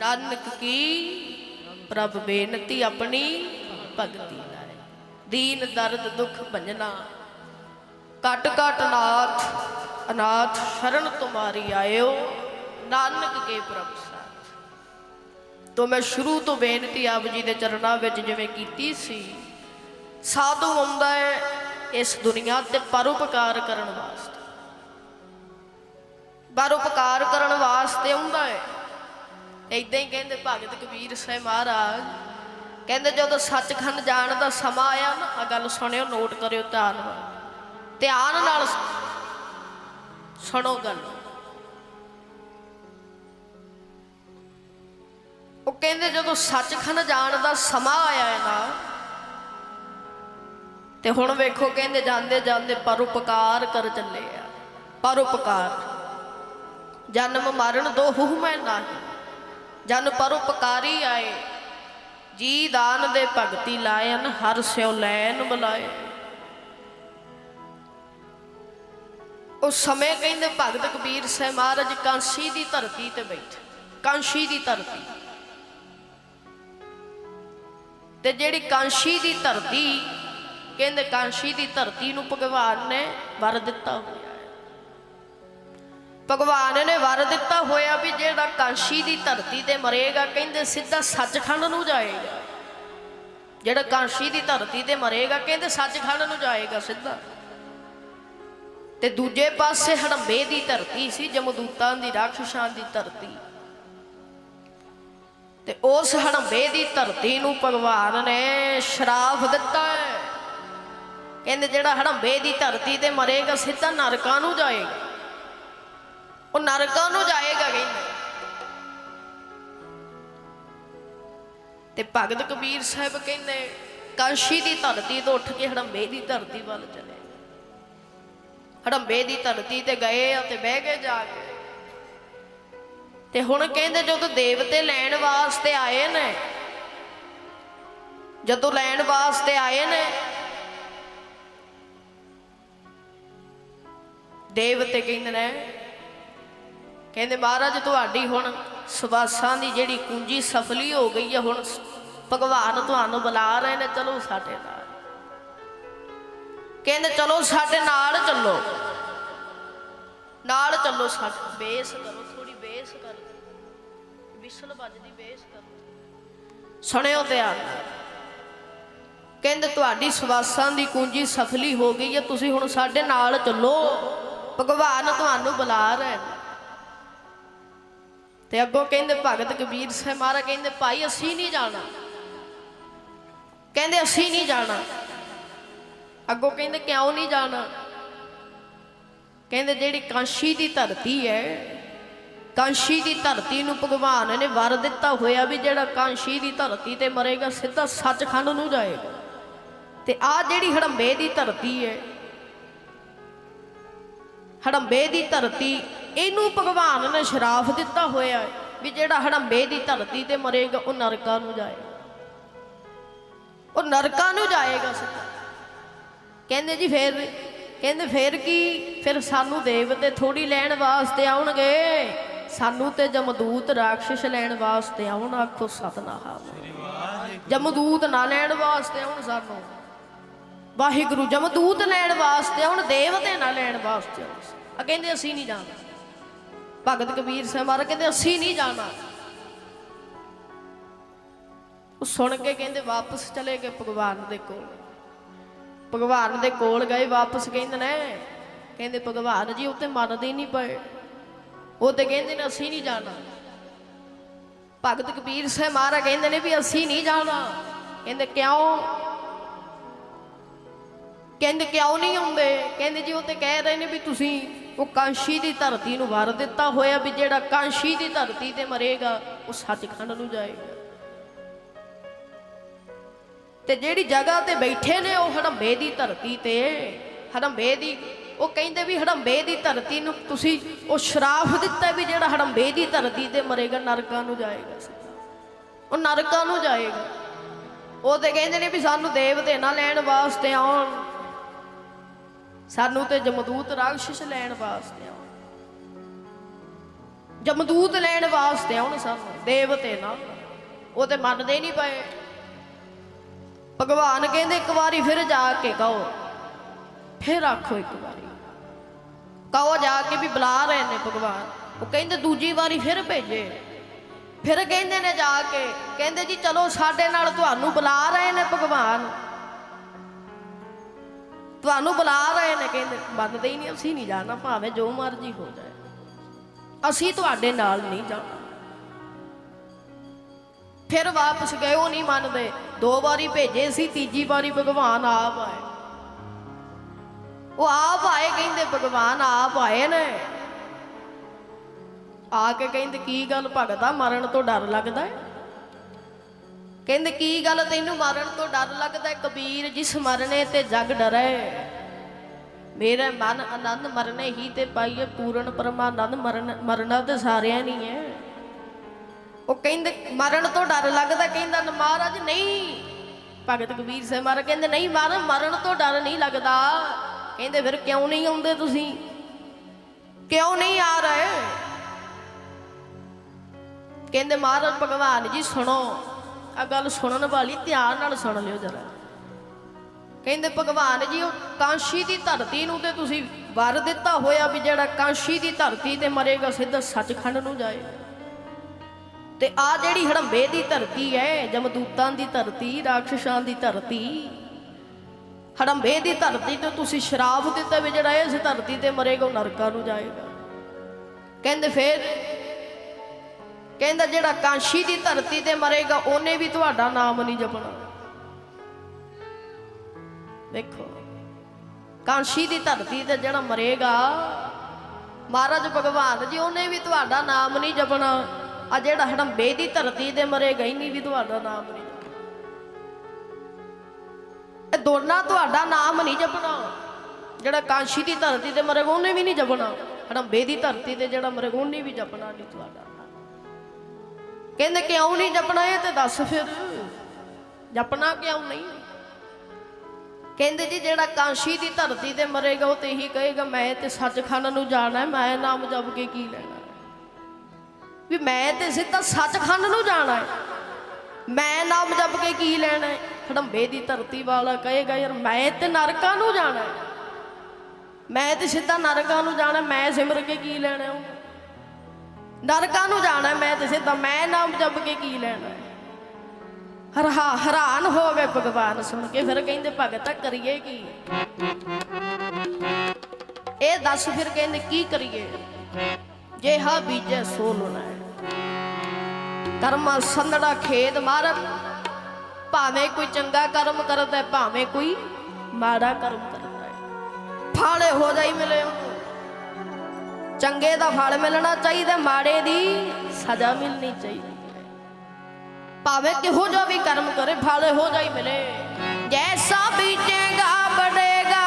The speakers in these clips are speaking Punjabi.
ਨਾਨਕ ਕੀ ਪ੍ਰਭ ਬੇਨਤੀ ਆਪਣੀ ਭਗਤੀ ਨਾਲ ਦੀਨ ਦਰਦ ਦੁਖ ਭੰਜਨਾ ਕਟ ਕਟ ਨਾਥ, ਅਨਾਥ ਸ਼ਰਨ ਤੁਮਾਰੀ ਆਇਓ, ਨਾਨਕ ਕੇ ਪ੍ਰਭ ਸਾਥ। ਤੋਂ ਮੈਂ ਸ਼ੁਰੂ ਤੋਂ ਬੇਨਤੀ ਆਪ ਜੀ ਦੇ ਚਰਨਾਂ ਵਿੱਚ ਜਿਵੇਂ ਕੀਤੀ ਸੀ, ਸਾਧੂ ਆਉਂਦਾ ਹੈ ਇਸ ਦੁਨੀਆ ਤੇ ਪਰਉਪਕਾਰ ਕਰਨ ਵਾਸਤੇ। ਪਰਉਪਕਾਰ ਕਰਨ ਵਾਸਤੇ ਆਉਂਦਾ ਹੈ। ਇਦਾਂ ਹੀ ਕਹਿੰਦੇ ਭਗਤ ਕਬੀਰ ਸਾਹਿਬ ਮਹਾਰਾਜ, ਕਹਿੰਦੇ ਜਦੋਂ ਸੱਚਖੰਡ ਜਾਣ ਦਾ ਸਮਾਂ ਆਇਆ ਨਾ ਆ ਗੱਲ ਸੁਣਿਓ ਨੋਟ ਕਰਿਓ ਧਿਆਨ ਨਾਲ। ਧਿਆਨ ਨਾਲ ਸੁਣੋ ਗੱਲ। ਉਹ ਕਹਿੰਦੇ ਜਦੋਂ ਸੱਚਖੰਡ ਜਾਣ ਦਾ ਸਮਾਂ ਆਇਆ ਹੈ ਨਾ, ਤੇ ਹੁਣ ਵੇਖੋ ਕਹਿੰਦੇ ਜਾਂਦੇ ਜਾਂਦੇ ਪਰਉਪਕਾਰ ਕਰ ਚੱਲੇ ਆ। ਪਰਉਪਕਾਰ। ਜਨਮ ਮਰਨ ਦੋ ਹੁ ਮੈਂ ਨਾਹੀ। ਜਨ ਪਰਉਪਕਾਰੀ ਆਏ। ਜੀ ਦਾਨ ਦੇ ਭਗਤੀ ਲਾਇਨ, ਹਰ ਸਿਉ ਲੈਨ ਬੁਲਾਏ। ਉਸ ਸਮੇਂ ਕਹਿੰਦੇ ਭਗਤ ਕਬੀਰ ਸਾਹਿਬ ਮਹਾਰਾਜ, ਕਾਂਸ਼ੀ ਦੀ ਧਰਤੀ ਤੇ ਬੈਠੇ। ਕਾਂਸ਼ੀ ਦੀ ਧਰਤੀ। ਤੇ ਜਿਹੜੀ ਕਾਂਸ਼ੀ ਦੀ ਧਰਤੀ, ਕਹਿੰਦੇ ਕਾਂਸ਼ੀ ਦੀ ਧਰਤੀ ਨੂੰ ਭਗਵਾਨ ਨੇ ਵਰ ਦਿੱਤਾ ਹੋਇਆ। ਭਗਵਾਨ ਨੇ ਵਰ ਦਿੱਤਾ ਹੋਇਆ ਵੀ ਜਿਹੜਾ ਕਾਂਸ਼ੀ ਦੀ ਧਰਤੀ ਤੇ ਮਰੇਗਾ, ਕਹਿੰਦੇ ਸਿੱਧਾ ਸੱਚਖੰਡ ਨੂੰ ਜਾਏਗਾ। ਜਿਹੜਾ ਕਾਂਸ਼ੀ ਦੀ ਧਰਤੀ ਤੇ ਮਰੇਗਾ, ਕਹਿੰਦੇ ਸੱਚਖੰਡ ਨੂੰ ਜਾਏਗਾ ਸਿੱਧਾ। ਤੇ ਦੂਜੇ ਪਾਸੇ ਹੜੰਬੇ ਦੀ ਧਰਤੀ ਸੀ, ਜਮਦੂਤਾਂ ਦੀ, ਰਾਖਸ਼ਾਂ ਦੀ ਧਰਤੀ। ਤੇ ਉਸ ਹੜੰਬੇ ਦੀ ਧਰਤੀ ਨੂੰ ਭਗਵਾਨ ਨੇ ਸ਼ਰਾਫ ਦਿੱਤਾ ਹੈ। ਕਹਿੰਦੇ ਜਿਹੜਾ ਹੜੰਬੇ ਦੀ ਧਰਤੀ ਤੇ ਮਰੇਗਾ, ਸਿੱਧਾ ਨਰਕਾਂ ਨੂੰ ਜਾਏਗਾ। ਉਹ ਨਰਕਾਂ ਨੂੰ ਜਾਏਗਾ ਕਹਿੰਦੇ। ਤੇ ਭਗਤ ਕਬੀਰ ਸਾਹਿਬ ਕਹਿੰਦੇ, ਕਾਂਸ਼ੀ ਦੀ ਧਰਤੀ ਤੋਂ ਉੱਠ ਕੇ ਹੜੰਬੇ ਦੀ ਧਰਤੀ ਵੱਲ ਚਲੇ। ਹੜੰਬੇ ਦੀ ਧਰਤੀ ਤੇ ਗਏ ਤੇ ਬਹਿ ਕੇ ਜਾ ਕੇ। ਤੇ ਹੁਣ ਕਹਿੰਦੇ ਜਦੋਂ ਦੇਵਤੇ ਲੈਣ ਵਾਸਤੇ ਆਏ ਨੇ, ਜਦੋਂ ਲੈਣ ਵਾਸਤੇ ਆਏ ਨੇ, ਦੇਵਤੇ ਕਹਿੰਦੇ ਨੇ ਕਹਿੰਦੇ ਮਹਾਰਾਜ, ਤੁਹਾਡੀ ਹੁਣ ਸਵਾਸਾਂ ਦੀ ਜਿਹੜੀ ਕੁੰਜੀ ਸਫਲੀ ਹੋ ਗਈ ਹੈ, ਹੁਣ ਭਗਵਾਨ ਤੁਹਾਨੂੰ ਬੁਲਾ ਰਹੇ ਨੇ, ਚਲੋ ਸਾਡੇ ਨਾਲ। ਕਹਿੰਦੇ ਚਲੋ ਸਾਡੇ ਨਾਲ ਚੱਲੋ। ਨਾਲ ਚੱਲੋ ਸਾਡੇ, ਬੇਸ ਕਰੋ ਥੋੜੀ ਬੇਸ ਕਰੋ। ਵਿਸਲ ਵੱਜਦੀ, ਬੇਸ ਕਰੋ। ਸੁਣਿਓ ਧਿਆਨ ਕਹਿੰਦੇ ਤੁਹਾਡੀ ਸਵਾਸਾਂ ਦੀ ਕੁੰਜੀ ਸਫਲੀ ਹੋ ਗਈ ਹੈ, ਤੁਸੀਂ ਹੁਣ ਸਾਡੇ ਨਾਲ ਚੱਲੋ। ਭਗਵਾਨ ਤੁਹਾਨੂੰ ਬੁਲਾ ਰਹੇ ਨੇ। ਤੇ ਅੱਗੋਂ ਕਹਿੰਦੇ, ਭਗਤ ਕਬੀਰ ਸਾਹਿਬ ਮਹਾਰਾਜ ਕਹਿੰਦੇ, ਭਾਈ, ਅਸੀਂ ਨਹੀਂ ਜਾਣਾ। ਕਹਿੰਦੇ, ਅਸੀਂ ਨਹੀਂ ਜਾਣਾ। ਅੱਗੋਂ ਕਹਿੰਦੇ, ਕਿਉਂ ਨਹੀਂ ਜਾਣਾ? ਕਹਿੰਦੇ, ਜਿਹੜੀ ਕਾਂਸ਼ੀ ਦੀ ਧਰਤੀ ਹੈ, ਕਾਂਸ਼ੀ ਦੀ ਧਰਤੀ ਨੂੰ ਭਗਵਾਨ ਨੇ ਵਰ ਦਿੱਤਾ ਹੋਇਆ ਵੀ ਜਿਹੜਾ ਕਾਂਸ਼ੀ ਦੀ ਧਰਤੀ ਤੇ ਮਰੇਗਾ, ਸਿੱਧਾ ਸੱਚਖੰਡ ਨੂੰ ਜਾਏਗਾ। ਤੇ ਆ ਜਿਹੜੀ ਹੜੰਬੇ ਦੀ ਧਰਤੀ ਹੈ, ਹੜੰਬੇ ਦੀ ਧਰਤੀ ਇਹਨੂੰ ਭਗਵਾਨ ਨੇ ਸ਼ਰਾਫ ਦਿੱਤਾ ਹੋਇਆ ਹੈ ਵੀ ਜਿਹੜਾ ਹੜੰਬੇ ਦੀ ਧਰਤੀ ਤੇ ਮਰੇਗਾ, ਉਹ ਨਰਕਾਂ ਨੂੰ ਜਾਏਗਾ। ਉਹ ਨਰਕਾਂ ਨੂੰ ਜਾਏਗਾ ਸਿੱਧਾ। ਕਹਿੰਦੇ ਜੀ ਫੇਰ, ਕਹਿੰਦੇ ਫੇਰ ਕੀ? ਫਿਰ ਸਾਨੂੰ ਦੇਵਤੇ ਥੋੜੀ ਲੈਣ ਵਾਸਤੇ ਆਉਣਗੇ। ਸਾਨੂੰ ਤੇ ਜਮਦੂਤ ਰਾਖਸ਼ ਲੈਣ ਵਾਸਤੇ ਆਉਣ, ਆਖੋ ਸਤਨਾਮ। ਜਮਦੂਤ ਨਾ ਲੈਣ ਵਾਸਤੇ ਆਉਣ ਸਾਨੂੰ। ਵਾਹਿਗੁਰੂ ਜਮਦੂਤ ਲੈਣ ਵਾਸਤੇ ਆਉਣ, ਦੇਵਤੇ ਨਾ ਲੈਣ ਵਾਸਤੇ ਆਉਣ। ਆ ਕਹਿੰਦੇ ਅਸੀਂ ਨਹੀਂ ਜਾਣਾ। ਭਗਤ ਕਬੀਰ ਸਾਹਿਬ ਮਹਾਰਾਜ ਕਹਿੰਦੇ, ਅਸੀਂ ਨਹੀਂ ਜਾਣਾ। ਉਹ ਸੁਣ ਕੇ ਕਹਿੰਦੇ, ਵਾਪਸ ਚਲੇ ਗਏ ਭਗਵਾਨ ਦੇ ਕੋਲ। ਭਗਵਾਨ ਦੇ ਕੋਲ ਗਏ, ਵਾਪਸ ਕਹਿੰਦੇ ਨੇ, ਕਹਿੰਦੇ ਭਗਵਾਨ ਜੀ, ਉਹ ਤੇ ਮੰਨਦੇ ਨਹੀਂ ਪਏ। ਉਹ ਤੇ ਕਹਿੰਦੇ ਨੇ, ਅਸੀਂ ਨਹੀਂ ਜਾਣਾ। ਭਗਤ ਕਬੀਰ ਸਾਹਿਬ ਮਹਾਰਾਜ ਕਹਿੰਦੇ ਨੇ ਵੀ, ਅਸੀਂ ਨਹੀਂ ਜਾਣਾ। ਕਹਿੰਦੇ, ਕਿਉਂ? ਕਹਿੰਦੇ, ਕਿਉਂ ਨਹੀਂ ਆਉਂਦੇ? ਕਹਿੰਦੇ ਜੀ, ਉਹ ਤੇ ਕਹਿ ਰਹੇ ਨੇ ਵੀ ਤੁਸੀਂ ਉਹ ਕਾਂਸ਼ੀ ਦੀ ਧਰਤੀ ਨੂੰ ਵਰ ਦਿੱਤਾ ਹੋਇਆ ਵੀ ਜਿਹੜਾ ਕਾਂਸ਼ੀ ਦੀ ਧਰਤੀ ਤੇ ਮਰੇਗਾ, ਉਹ ਸੱਚਖੰਡ ਨੂੰ ਜਾਏਗਾ। ਤੇ ਜਿਹੜੀ ਜਗ੍ਹਾ ਤੇ ਬੈਠੇ ਨੇ ਉਹ ਹੜੰਬੇ ਦੀ ਧਰਤੀ ਤੇ। ਹੜੰਬੇ ਦੀ, ਉਹ ਕਹਿੰਦੇ ਵੀ ਹੜੰਬੇ ਦੀ ਧਰਤੀ ਨੂੰ ਤੁਸੀਂ ਉਹ ਸ਼ਰਾਫ ਦਿੱਤਾ ਵੀ ਜਿਹੜਾ ਹੜੰਬੇ ਦੀ ਧਰਤੀ ਤੇ ਮਰੇਗਾ, ਨਰਕਾਂ ਨੂੰ ਜਾਏਗਾ ਉਹ ਨਰਕਾਂ ਨੂੰ ਜਾਏਗਾ। ਉਹ ਤੇ ਕਹਿੰਦੇ ਨੇ ਵੀ ਸਾਨੂੰ ਦੇਵਤੇ ਨਾ ਲੈਣ ਵਾਸਤੇ ਆਉਣ। ਸਾਨੂੰ ਤੇ ਜਮਦੂਤ ਰਾਖਸ਼ ਲੈਣ ਵਾਸਤੇ ਆਉਣ। ਜਮਦੂਤ ਲੈਣ ਵਾਸਤੇ ਆਉਣ ਸਾਨੂੰ, ਦੇਵਤੇ ਨਾ। ਉਹ ਤੇ ਮੰਨਦੇ ਨਹੀਂ ਪਏ। ਭਗਵਾਨ ਕਹਿੰਦੇ, ਇੱਕ ਵਾਰੀ ਫਿਰ ਜਾ ਕੇ ਕਹੋ। ਫਿਰ ਆਖੋ ਇੱਕ ਵਾਰੀ। ਕਹੋ ਜਾ ਕੇ ਵੀ ਬੁਲਾ ਰਹੇ ਨੇ ਭਗਵਾਨ। ਉਹ ਕਹਿੰਦੇ, ਦੂਜੀ ਵਾਰੀ ਫਿਰ ਭੇਜੇ। ਫਿਰ ਕਹਿੰਦੇ ਨੇ ਜਾ ਕੇ, ਕਹਿੰਦੇ ਜੀ, ਚਲੋ ਸਾਡੇ ਨਾਲ ਤੁਹਾਨੂੰ ਬੁਲਾ ਰਹੇ ਨੇ ਭਗਵਾਨ। ਤੁਹਾਨੂੰ ਬੁਲਾ ਰਹੇ ਨੇ, ਕਹਿੰਦੇ, ਮੰਨਦੇ ਹੀ ਨਹੀਂ, ਅਸੀਂ ਨਹੀਂ ਜਾਣਾ, ਭਾਵੇਂ ਜੋ ਮਰਜ਼ੀ ਹੋ ਜਾਏ। ਅਸੀਂ ਤੁਹਾਡੇ ਨਾਲ ਨਹੀਂ ਜਾਣਾ। ਫਿਰ ਵਾਪਸ ਗਏ, ਉਹ ਨਹੀਂ ਮੰਨਦੇ। ਦੋ ਵਾਰੀ ਭੇਜੇ ਸੀ, ਤੀਜੀ ਵਾਰੀ ਭਗਵਾਨ ਆਪ ਆਏ। ਉਹ ਆਪ ਆਏ, ਕਹਿੰਦੇ, ਭਗਵਾਨ ਆਪ ਆਏ ਨੇ। ਆ ਕੇ ਕਹਿੰਦੇ, ਕੀ ਗੱਲ, ਭਗਤਾ ਮਰਨ ਤੋਂ ਡਰ ਲੱਗਦਾ ਹੈ? ਕਹਿੰਦੇ, ਕੀ ਗੱਲ ਤੈਨੂੰ ਮਾਰਨ ਤੋਂ ਡਰ ਲੱਗਦਾ ਕਬੀਰ ਜਿਸ ਮਰਨੇ ਤੇ ਜਗ ਡਰੈ। ਮੇਰਾ ਮਨ ਆਨੰਦ ਮਰਨੇ ਹੀ ਤੇ ਪਾਈਏ ਪੂਰਨ ਪਰਮਾਨੰਦ ਮਰਨ ਮਰਨਾ ਤੇ ਸਾਰਿਆਂ ਨਹੀਂ ਹੈ। ਉਹ ਕਹਿੰਦੇ, ਮਰਨ ਤੋਂ ਡਰ ਲੱਗਦਾ ਕਹਿੰਦਾ ਮਹਾਰਾਜ, ਨਹੀਂ। ਭਗਤ ਕਬੀਰ ਸਾਹਿਬ ਮਹਾਰਾਜ ਕਹਿੰਦੇ, ਨਹੀਂ ਮਹਾਰਾਜ ਮਰਨ ਤੋਂ ਡਰ ਨਹੀਂ ਲੱਗਦਾ। ਕਹਿੰਦੇ, ਫਿਰ ਕਿਉਂ ਨਹੀਂ ਆਉਂਦੇ ਤੁਸੀਂ? ਕਿਉਂ ਨਹੀਂ ਆ ਰਹੇ? ਕਹਿੰਦੇ, ਮਹਾਰਾਜ, ਭਗਵਾਨ ਜੀ, ਸੁਣੋ। ਆ ਗੱਲ ਸੁਣਨ ਵਾਲੀ, ਧਿਆਨ ਨਾਲ ਸੁਣ ਲਿਓ ਜਰਾ। ਕਹਿੰਦੇ, ਭਗਵਾਨ ਜੀ ਕਾਂਸ਼ੀ ਦੀ ਧਰਤੀ ਨੂੰ ਤੇ ਤੁਸੀਂ ਵਰ ਦਿੱਤਾ ਹੋਇਆ ਵੀ ਜਿਹੜਾ ਕਾਂਸ਼ੀ ਦੀ ਧਰਤੀ ਤੇ ਮਰੇਗਾ, ਸਿੱਧਾ ਸੱਚਖੰਡ ਨੂੰ ਜਾਏਗਾ ਤੇ ਆ ਜਿਹੜੀ ਹੜੰਬੇ ਦੀ ਧਰਤੀ ਹੈ, ਜਮਦੂਤਾਂ ਦੀ ਧਰਤੀ, ਰਾਖਸ਼ਾਂ ਦੀ ਧਰਤੀ, ਹੜੰਬੇ ਦੀ ਧਰਤੀ ਤੇ ਤੁਸੀਂ ਸ਼ਰਾਪ ਦਿੱਤਾ ਵੀ ਜਿਹੜਾ ਇਸ ਧਰਤੀ ਤੇ ਮਰੇਗਾ, ਉਹ ਨਰਕਾਂ ਨੂੰ ਜਾਏਗਾ। ਕਹਿੰਦੇ, ਫੇਰ ਕਹਿੰਦਾ ਜਿਹੜਾ ਕਾਂਸ਼ੀ ਦੀ ਧਰਤੀ ਤੇ ਮਰੇਗਾ, ਉਹਨੇ ਵੀ ਤੁਹਾਡਾ ਨਾਮ ਨਹੀਂ ਜਪਣਾ। ਦੇਖੋ, ਕਾਂਸ਼ੀ ਦੀ ਧਰਤੀ ਤੇ ਜਿਹੜਾ ਮਰੇਗਾ, ਮਹਾਰਾਜ ਭਗਵਾਨ ਜੀ, ਉਹਨੇ ਵੀ ਤੁਹਾਡਾ ਨਾਮ ਨਹੀਂ ਜਪਣਾ। ਆ ਜਿਹੜਾ ਹੜੰਬੇ ਦੀ ਧਰਤੀ ਤੇ ਮਰੇਗਾ ਹੀ ਨਹੀਂ ਵੀ ਤੁਹਾਡਾ ਨਾਮ ਨਹੀਂ ਜਪਣਾ। ਇਹ ਦੋਨਾਂ ਤੁਹਾਡਾ ਨਾਮ ਨਹੀਂ ਜਪਣਾ। ਜਿਹੜਾ ਕਾਂਸ਼ੀ ਦੀ ਧਰਤੀ ਤੇ ਮਰੇਗਾ, ਉਹਨੇ ਵੀ ਨਹੀਂ ਜਪਣਾ। ਹੜੰਬੇ ਦੀ ਧਰਤੀ ਤੇ ਜਿਹੜਾ ਮਰੇਗਾ, ਉਹਨੇ ਵੀ ਜਪਣਾ ਨਹੀਂ ਤੁਹਾਡਾ। ਕਹਿੰਦੇ ਕਿਉਂ ਨਹੀਂ ਜਪਣਾ ਇਹ ਤੇ ਦੱਸ ਫਿਰ। ਜਪਣਾ ਕਿਉਂ ਨਹੀਂ? ਕਹਿੰਦੇ ਜੀ ਜਿਹੜਾ ਕਾਂਸ਼ੀ ਦੀ ਧਰਤੀ ਤੇ ਮਰੇਗਾ ਉਹ ਤੇ ਇਹੀ ਕਹੇਗਾ, ਮੈਂ ਤੇ ਸੱਚਖੰਡ ਨੂੰ ਜਾਣਾ, ਮੈਂ ਨਾਮ ਜਪ ਕੇ ਕੀ ਲੈਣਾ? ਵੀ ਮੈਂ ਤੇ ਸਿੱਧਾ ਸੱਚਖੰਡ ਨੂੰ ਜਾਣਾ ਹੈ। ਮੈਂ ਨਾਮ ਜਪ ਕੇ ਕੀ ਲੈਣਾ ਹੈ? ਹੜੰਬੇ ਦੀ ਧਰਤੀ ਵਾਲਾ ਕਹੇਗਾ, ਯਾਰ ਮੈਂ ਤੇ ਨਰਕਾਂ ਨੂੰ ਜਾਣਾ ਹੈ। ਮੈਂ ਤੇ ਸਿੱਧਾ ਨਰਕਾਂ ਨੂੰ ਜਾਣਾ, ਮੈਂ ਸਿਮਰ ਕੇ ਕੀ ਲੈਣਾ ਹੈ? ਉਹ ਨਰਕਾਂ ਨੂੰ ਜਾਣਾ ਮੈਂ ਤੇ ਸਿੱਧਾ, ਮੈਂ ਨਾਮ ਜਪ ਕੇ ਕੀ ਲੈਣਾ? ਹੈ ਹਰਾ, ਹੈਰਾਨ ਹੋ ਗਏ ਭਗਵਾਨ, ਸੁਣ ਕੇ ਫਿਰ ਕਹਿੰਦੇ, ਭਗਤ ਕਰੀਏ ਕੀ? ਇਹ ਦੱਸ ਫਿਰ ਕਹਿੰਦੇ, ਕੀ ਕਰੀਏ? ਜੇ ਹਾ ਬੀਜੇ ਸੋ ਲੁਣਾ ਕਰਮ ਸੰਦੜਾ ਖੇਦ ਮਾਰ ਭਾਵੇਂ ਕੋਈ ਚੰਗਾ ਕਰਮ ਕਰਦਾ, ਭਾਵੇਂ ਕੋਈ ਮਾੜਾ ਕਰਮ ਕਰਦਾ। ਹੈ ਫਾਲੇ ਹੋ ਜਾਈ ਮਿਲੇ ਚੰਗੇ ਦਾ ਫਲ ਮਿਲਣਾ ਚਾਹੀਦਾ, ਮਾੜੇ ਦੀ ਸਜ਼ਾ ਮਿਲਣੀ ਚਾਹੀਦੀ ਹੈ। ਭਾਵੇਂ ਕਿਹੋ ਜਿਹਾ ਵੀ ਕਰਮ ਕਰੇ, ਫਲ ਹੋ ਜਾਈ ਮਿਲੇ। ਜੈਸਾ ਬੀਜੇਗਾ ਬੜੇਗਾ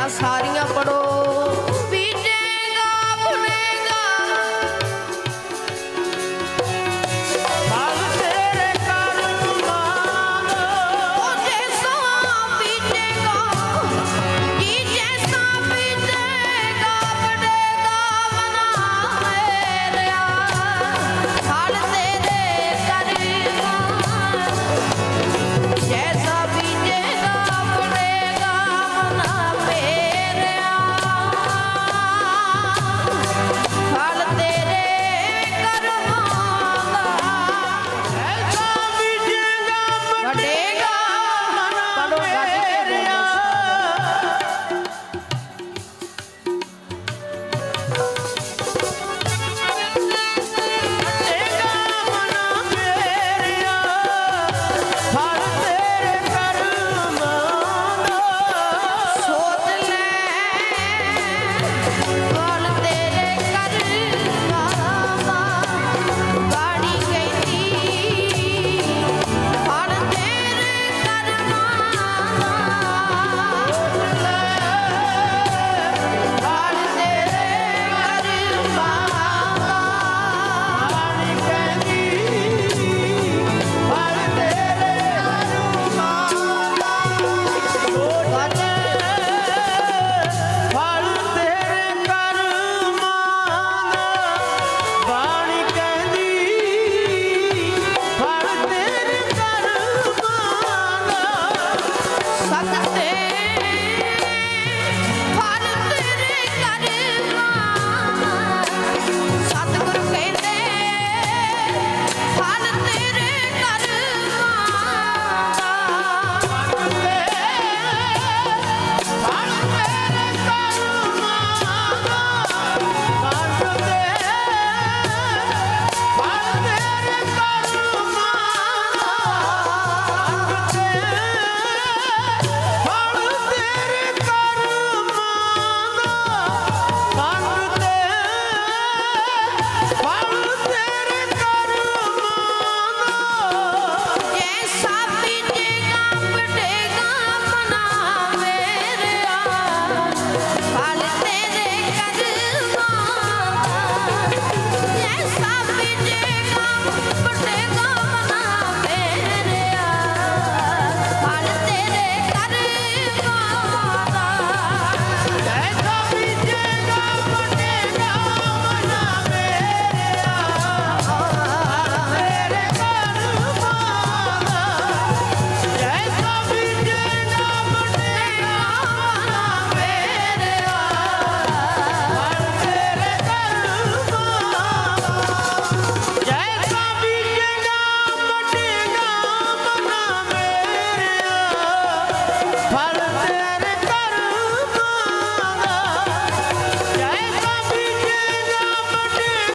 ਤਾਂ ਸਾਰੀਆਂ ਪੜੋ।